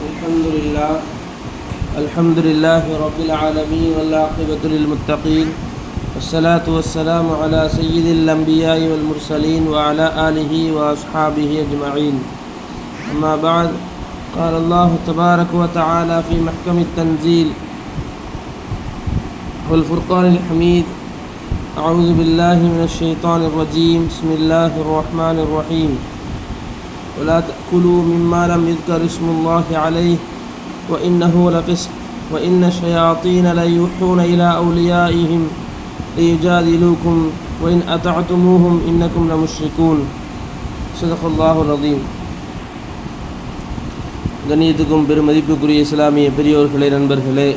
الحمد لله. الحمد لله رب العالمين والعاقبة للمتقين. والصلاة والسلام على سيد الأنبياء والمرسلين وعلى آله وأصحابه أجمعين. أما بعد قال الله تبارك وتعالى في محكم التنزيل والفرقان الحميد أعوذ بالله من الشيطان الرجيم. بسم الله الرحمن الرحيم. ولا تأكلوا مما لم يذكر اسم الله عليه وإنه لفسق وإن الشياطين ليوحون إلى أوليائهم ليجادلوكم وإن أطعتموهم إنكم لمشركون صدق الله العظيم கண்ணியத்துக்கும் பெருமதிப்புக்குரிய இஸ்லாமிய பெரியோர்களே நண்பர்களே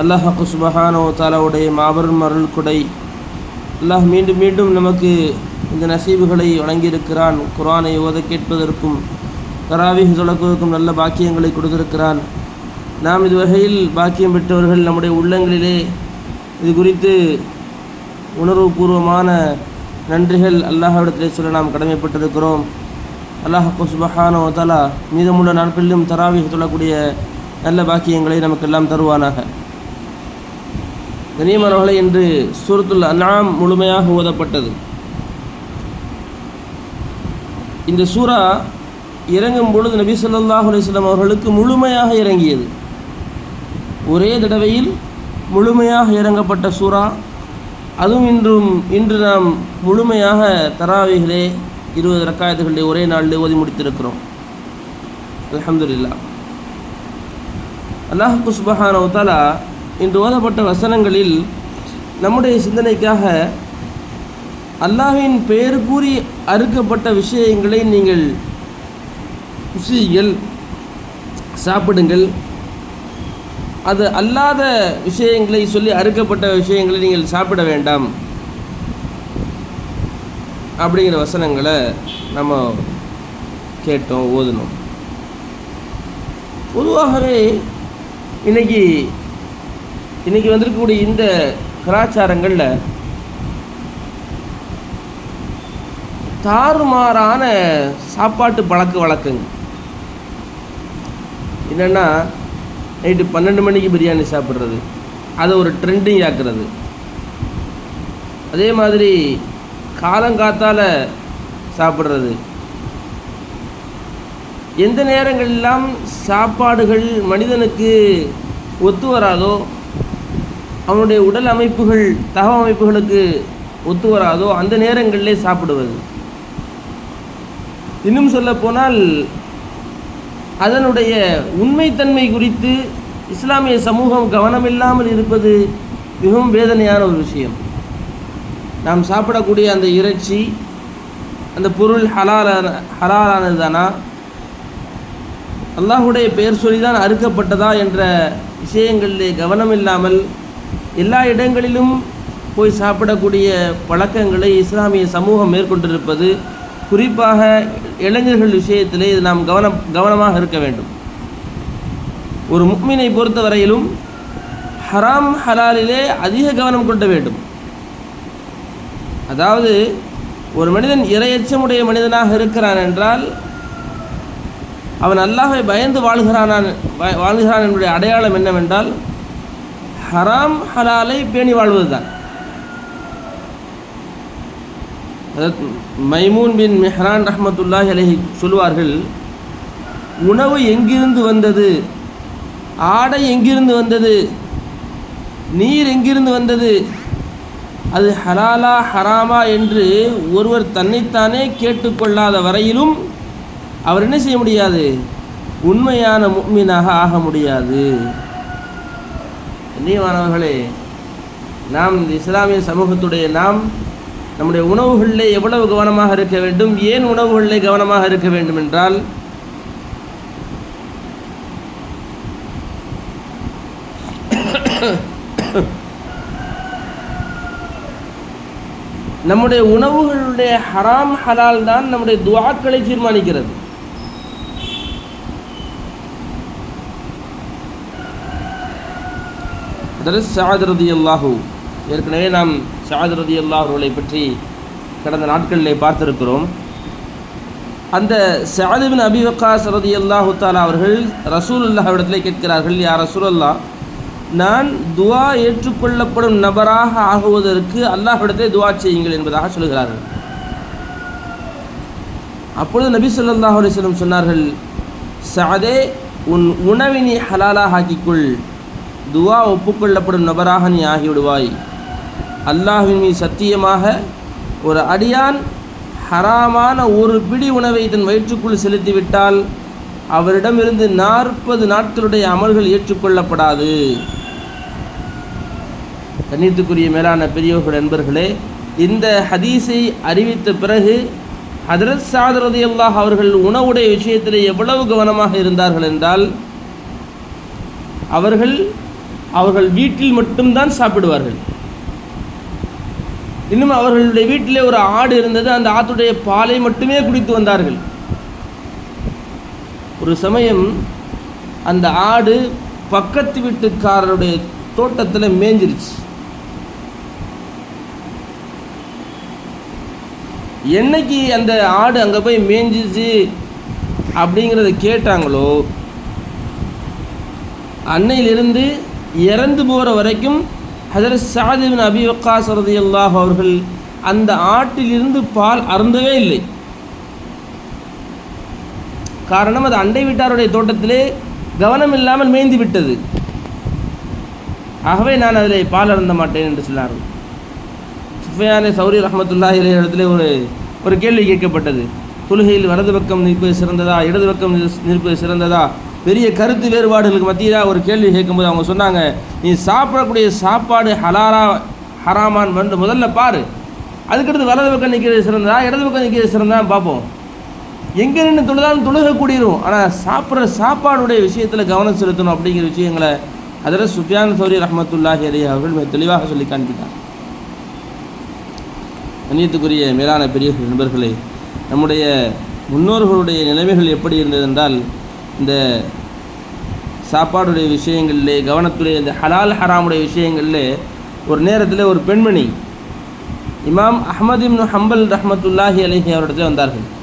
அல்லாஹாக்கு சுபஹானோ தாலாவுடைய மாபெரும் அருள் கொடை அல்லாஹ் மீண்டும் மீண்டும் நமக்கு இந்த நசீபுகளை வழங்கியிருக்கிறான் குரானை ஓத கேட்பதற்கும் தராவிஹ் தொடக்குவதற்கும் நல்ல பாக்கியங்களை கொடுத்திருக்கிறான். நாம் இது வகையில் பாக்கியம் பெற்றவர்கள் நம்முடைய உள்ளங்களிலே இது குறித்து உணர்வுபூர்வமான நன்றிகள் அல்லாஹ்விடத்திலே சொல்ல நாம் கடமைப்பட்டிருக்கிறோம். அல்லாஹ் சுபஹானோ தலா மீதமுள்ள நாட்களிலும் தராவிக தொழக்கூடிய நல்ல பாக்கியங்களை நமக்கெல்லாம் தருவானாக. கனியமானவர்களை என்று சூரத்துல் அன்ஆம் முழுமையாக ஓதப்பட்டது. இந்த சூரா இறங்கும் பொழுது நபி சொல்லாஹ் அலிஸ்லாம் அவர்களுக்கு முழுமையாக இறங்கியது. ஒரே தடவையில் முழுமையாக இறங்கப்பட்ட சூரா அதுவும் இன்றும் இன்று நாம் முழுமையாக தராவிகளே இருபது ரக்காயத்துகளிலே ஒரே நாளில் ஓதி முடித்திருக்கிறோம். அலமதுல்லா அல்லாஹ் குஸ்பஹானோ தலா இன்று ஓதப்பட்ட வசனங்களில் நம்முடைய சிந்தனைக்காக அல்லாஹ்வின் பெயர் கூறி அறுக்கப்பட்ட விஷயங்களை நீங்கள் ருசியுங்கள் சாப்பிடுங்கள். அது அல்லாத விஷயங்களை சொல்லி அறுக்கப்பட்ட விஷயங்களை நீங்கள் சாப்பிட வேண்டாம். அப்படிங்கிற வசனங்களை நம்ம கேட்டோம் ஓதுனோம். பொதுவாகவே இன்னைக்கு இன்னைக்கு வந்திருக்கக்கூடிய இந்த கலாச்சாரங்களில் தாறுமாறான சாப்பாட்டு பழக்க வழக்கங்க என்னென்னா நைட்டு பன்னெண்டு மணிக்கு பிரியாணி சாப்பிட்றது. அதை ஒரு ட்ரெண்டிங் ஆக்குறது. அதே மாதிரி காலங்காத்தால் சாப்பிட்றது. எந்த நேரங்களெல்லாம் சாப்பாடுகள் மனிதனுக்கு ஒத்து வராதோ அவனுடைய உடல் அமைப்புகள் தக அமைப்புகளுக்கு ஒத்து வராதோ அந்த நேரங்களிலே சாப்பிடுவது. இன்னும் சொல்ல போனால் அதனுடைய உண்மைத்தன்மை குறித்து இஸ்லாமிய சமூகம் கவனமில்லாமல் இருப்பது மிகவும் வேதனையான ஒரு விஷயம். நாம் சாப்பிடக்கூடிய அந்த இறைச்சி அந்த பொருள் ஹலாலான ஹலாலானது தானா அல்லாஹுடைய பெயர் சொல்லி தான் அறுக்கப்பட்டதா என்ற விஷயங்களிலே கவனம் இல்லாமல் எல்லா இடங்களிலும் போய் சாப்பிடக்கூடிய பழக்கங்களை இஸ்லாமிய சமூகம் மேற்கொண்டிருப்பது குறிப்பாக இளைஞர்கள் விஷயத்திலே இது நாம் கவனம் கவனமாக இருக்க வேண்டும். ஒரு முக்மீனை பொறுத்தவரையிலும் ஹராம் ஹலாலிலே அதிக கவனம் கொள்ள வேண்டும். அதாவது ஒரு மனிதன் இரையச்சமுடைய மனிதனாக இருக்கிறான் என்றால் அவன் அல்லாஹை பயந்து வாழ்கிறானான் வாழ்கிறான் என்னுடைய அடையாளம் என்னவென்றால் ஹராம் ஹலாலை பேணி வாழ்வதுதான். மைமூன் பின் மெஹ்ரான் ரஹமத்துல்லாஹி அலஹி சொல்லுவார்கள் உணவு எங்கிருந்து வந்தது? ஆடை எங்கிருந்து வந்தது? நீர் எங்கிருந்து வந்தது? அது ஹலாலா ஹராமா? என்று ஒருவர் தன்னைத்தானே கேட்டுக்கொள்ளாத வரையிலும் அவர் என்ன செய்ய முடியாது? உண்மையான முக்மீனாக ஆக முடியாது. கண்ணியமானவர்களே நாம் இந்த இஸ்லாமிய சமூகத்துடைய நாம் நம்முடைய உணவுகளிலே எவ்வளவு கவனமாக இருக்க வேண்டும்? ஏன் உணவுகளிலே கவனமாக இருக்க வேண்டும் என்றால் நம்முடைய உணவுகளுடைய ஹராம் ஹலால் தான் நம்முடைய துவாக்களை தீர்மானிக்கிறது. அதரஸ் அல்லாஹூ ஏற்கனவே நாம் சாத் ரதி அவர்களை பற்றி கடந்த நாட்களிலே பார்த்திருக்கிறோம். அந்த சஅதுபின் அபிவக்கா சரதி ரதி அல்லாஹு தாலா அவர்கள் ரசூலுல்லாஹ்விடத்திலே கேட்கிறார்கள் யார் ரசூலுல்லா நான் துவா ஏற்றுக்கொள்ளப்படும் நபராக ஆகுவதற்கு அல்லாஹ்விடத்திலே துவா செய்யுங்கள் என்பதாக சொல்கிறார்கள். அப்பொழுது நபி சொல்லாஹ் அலிஸ்லம் சொன்னார்கள் சாதே உன் உணவினை ஹலாலாக ஆக்கிக்கொள். துவா ஒப்புக்கொள்ளப்படும் நபராக நீ ஆகிவிடுவாய். அல்லாஹ்வின் மீது சத்தியமாக ஒரு அடியான் ஹராமான ஒரு பிடி உணவை தன் வயிற்றுக்குள் செலுத்திவிட்டால் அவரிடமிருந்து நாற்பது நாட்களுடைய அமல்கள் ஏற்றுக்கொள்ளப்படாது. கண்ணியத்துக்குரிய மேலான பெரியோர்கள் நண்பர்களே இந்த ஹதீஸை அறிவித்த பிறகு ஹதரத் சாதரதி அல்லாஹ் அவர்கள் உணவுடைய விஷயத்தில் எவ்வளவு கவனமாக இருந்தார்கள் என்றால் அவர்கள் அவர்கள் வீட்டில் மட்டும்தான் சாப்பிடுவார்கள். இன்னும் அவர்களுடைய வீட்டிலே ஒரு ஆடு இருந்தது. அந்த ஆட்டுடைய பாலை மட்டுமே குடித்து வந்தார்கள். ஒரு சமயம் அந்த ஆடு பக்கத்து வீட்டுக்காரருடைய தோட்டத்தில் மேய்ஞ்சிருச்சு என்னைக்கு அந்த ஆடு அங்கே போய் மேய்ஞ்சிச்சு அப்படிங்கிறத கேட்டாங்களோ அன்னையிலிருந்து இறந்து போகிற வரைக்கும் ஹசரத் சாதிபின் அபி வக்காஸ் ரதியல்லாஹு அவர்கள் அந்த ஆட்டிலிருந்து பால் அருந்தவே இல்லை. காரணம் அது அண்டை வீட்டாருடைய தோட்டத்திலே கவனம் இல்லாமல் மேய்ந்து விட்டது. ஆகவே நான் அதில் பால் அருந்த மாட்டேன் என்று சொன்னார்கள். சுஃபியானே சௌரி ரஹமத்துல்லா இடத்துல ஒரு ஒரு கேள்வி கேட்கப்பட்டது. தொழுகையில் வலது பக்கம் நிற்பது சிறந்ததா இடது பக்கம் நிற்பது சிறந்ததா? பெரிய கருத்து வேறுபாடுகளுக்கு மத்தியில் ஒரு கேள்வி கேட்கும்போது அவங்க சொன்னாங்க நீ சாப்பிடக்கூடிய சாப்பாடு ஹலாரா ஹராமான் வந்து முதல்ல பாரு. அதுக்கடுத்து வலது பக்கம் நிற்கிறது சிறந்ததா இடது பக்கம் நிற்கிறது சிறந்ததா பார்ப்போம். எங்கே நின்று தொழுதாலும் தொழுக கூடிரும் ஆனால் சாப்பிட்ற சாப்பாடுடைய விஷயத்தில் கவனம் செலுத்தணும் அப்படிங்கிற விஷயங்களை அதில் சுஃபியான் சௌரி ரஹமத்துல்லாஹி அலி அவர்கள் மிக தெளிவாக சொல்லி காண்பித்தார் கண்ணியத்துக்குரிய மேலான பெரிய நண்பர்களே நம்முடைய முன்னோர்களுடைய நிலைமைகள் எப்படி இருந்தது என்றால் இந்த சாப்பாடுடைய விஷயங்களிலே கவனத்துடைய இந்த ஹலால் ஹராமுடைய விஷயங்களில் ஒரு நேரத்தில் ஒரு பெண்மணி இமாம் அஹமது இப்னு ஹம்பல் ரஹமத்துல்லாஹி அலைஹி அவரிடத்தில் வந்தார்கள்.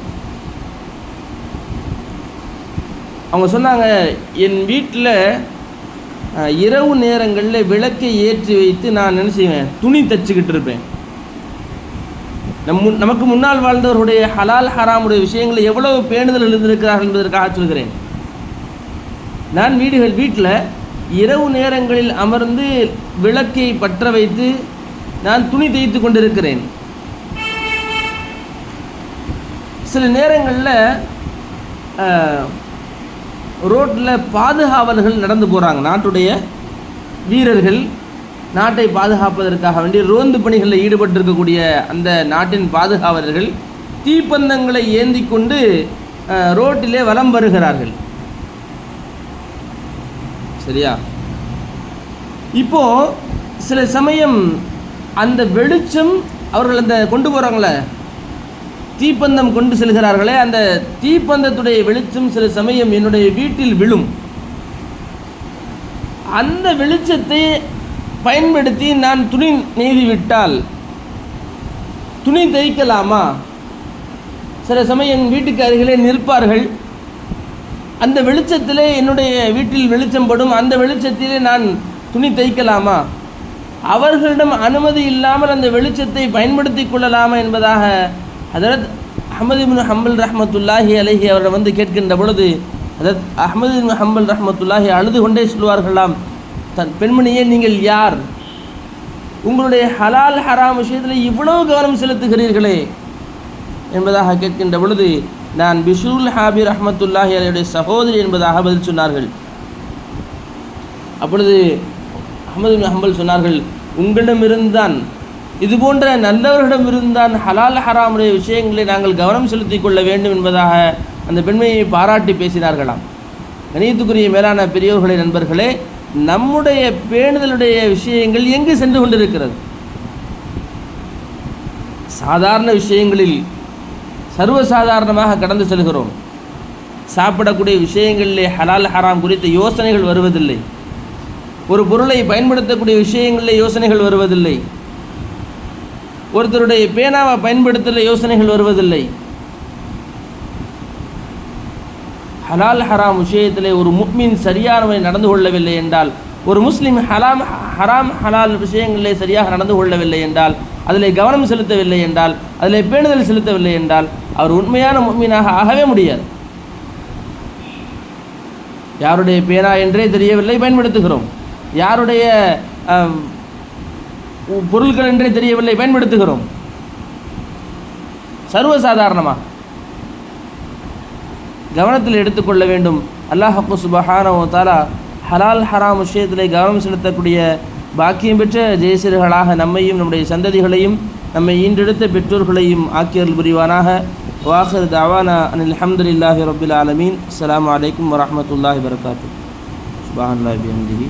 அவங்க சொன்னாங்க என் வீட்டில் இரவு நேரங்களில் விளக்கை ஏற்றி வைத்து நான் என்ன செய்வேன்? துணி தச்சுக்கிட்டு இருப்பேன். நம் முன்- நமக்கு முன்னால் வாழ்ந்தவருடைய ஹலால் ஹராமுடைய விஷயங்களை எவ்வளவு பேணுதல் எழுந்திருக்கிறார்கள் என்பதற்காக சொல்கிறேன். நான் வீடுகள் வீட்டில் இரவு நேரங்களில் அமர்ந்து விளக்கை பற்ற வைத்து நான் துணி தைத்து கொண்டிருக்கிறேன். சில நேரங்களில் ரோட்டில் பாதுகாவலர்கள் நடந்து போகிறாங்க நாட்டுடைய வீரர்கள் நாட்டை பாதுகாப்பதற்காக வேண்டி ரோந்து பணிகளில் ஈடுபட்டிருக்கக்கூடிய அந்த நாட்டின் பாதுகாவலர்கள் தீப்பந்தங்களை ஏந்தி கொண்டு ரோட்டிலே வலம் வருகிறார்கள். சரியா? இப்போ சில சமயம் அந்த வெளிச்சம் அவர்கள் அந்த கொண்டு போகிறாங்களே தீப்பந்தம் கொண்டு செல்கிறார்களே அந்த தீப்பந்தத்துடைய வெளிச்சம் சில சமயம் என்னுடைய வீட்டில் விழும். அந்த வெளிச்சத்தை பயன்படுத்தி நான் துணி நெய்துவிட்டால் துணி தைக்கலாமா சில சமயம் வீட்டுக்கு அருகிலே நிற்பார்கள். அந்த வெளிச்சத்திலே என்னுடைய வீட்டில் வெளிச்சம் படும் அந்த வெளிச்சத்திலே நான் துணி தைக்கலாமா? அவர்களிடம் அனுமதி இல்லாமல் அந்த வெளிச்சத்தை பயன்படுத்தி கொள்ளலாமா என்பதாக அதரத் அஹமது ஹம்பல் ரஹமத்துல்லாஹி அலஹி அவரை வந்து கேட்கின்ற பொழுது அதரத் அஹமது ஹம்பல் ரஹமத்துல்லாஹி அழுது கொண்டே சொல்வார்களாம் தன் பெண்மணியே நீங்கள் யார்? உங்களுடைய ஹலால் ஹராம் விஷயத்தில் இவ்வளவு கவனம் செலுத்துகிறீர்களே? என்பதாக கேட்கின்ற பொழுது நான் பிஷூல் ஹாபி ரஹ்மத்துல்லாஹி அலையுடைய சகோதரி என்பதாக பதில் சொன்னார்கள். அப்பொழுது அஹமது பின் ஹம்பல் சொன்னார்கள் உங்களிடமிருந்தான் இது போன்ற நல்லவர்களிடமிருந்தான் ஹலால் ஹராமுடைய விஷயங்களை நாங்கள் கவனம் செலுத்திக் கொள்ள வேண்டும் என்பதாக அந்த பெண்மையை பாராட்டி பேசினார்களாம். கணியத்துக்குரிய மேலான பெரியோர்களே நண்பர்களே நம்முடைய பேணுதலுடைய விஷயங்கள் எங்கு சென்று கொண்டிருக்கிறது? சாதாரண விஷயங்களில் சர்வசாதாரணமாக கடந்து செல்கிறோம். சாப்பிடக்கூடிய விஷயங்களிலே ஹலால் ஹராம் குறித்த யோசனைகள் வருவதில்லை. ஒரு பொருளை பயன்படுத்தக்கூடிய விஷயங்களில் யோசனைகள் வருவதில்லை. ஒருத்தருடைய பேனாவை பயன்படுத்தல யோசனைகள் வருவதில்லை. ஹலால் ஹராம் விஷயத்திலே ஒரு முக்மின் சரியான நடந்து கொள்ளவில்லை என்றால் ஒரு முஸ்லிம் ஹலாம் ஹராம் ஹலால் விஷயங்களிலே சரியாக நடந்து கொள்ளவில்லை என்றால் அதிலே கவனம் செலுத்தவில்லை என்றால் அதிலே பேணுதல் செலுத்தவில்லை என்றால் அவர் உண்மையான முன்மீனாக ஆகவே முடியாது. யாருடைய பேனா என்றே தெரியவில்லை பயன்படுத்துகிறோம். யாருடைய பொருட்கள் என்றே தெரியவில்லை பயன்படுத்துகிறோம். சர்வசாதாரணமாக கவனத்தில் எடுத்துக்கொள்ள வேண்டும். அல்லாஹ் சுபஹானோ தாலா ஹலால் ஹராம் விஷயத்தில் கவனம் செலுத்தக்கூடிய பாக்கியம் பெற்ற ஜெயசிறுகளாக நம்மையும் நம்முடைய சந்ததிகளையும் நம்மை ஈண்டெடுத்த பெற்றோர்களையும் ஆக்கியர்கள் புரிவானாக. வாஹர் தவானா அனில் அஹமதுல்லாஹி ரபுல் ஆலமீன். அஸ்ஸலாமு அலைக்கும் வரமத்துல்லாஹி வரகாத்து சுபான் பிஹம்திஹி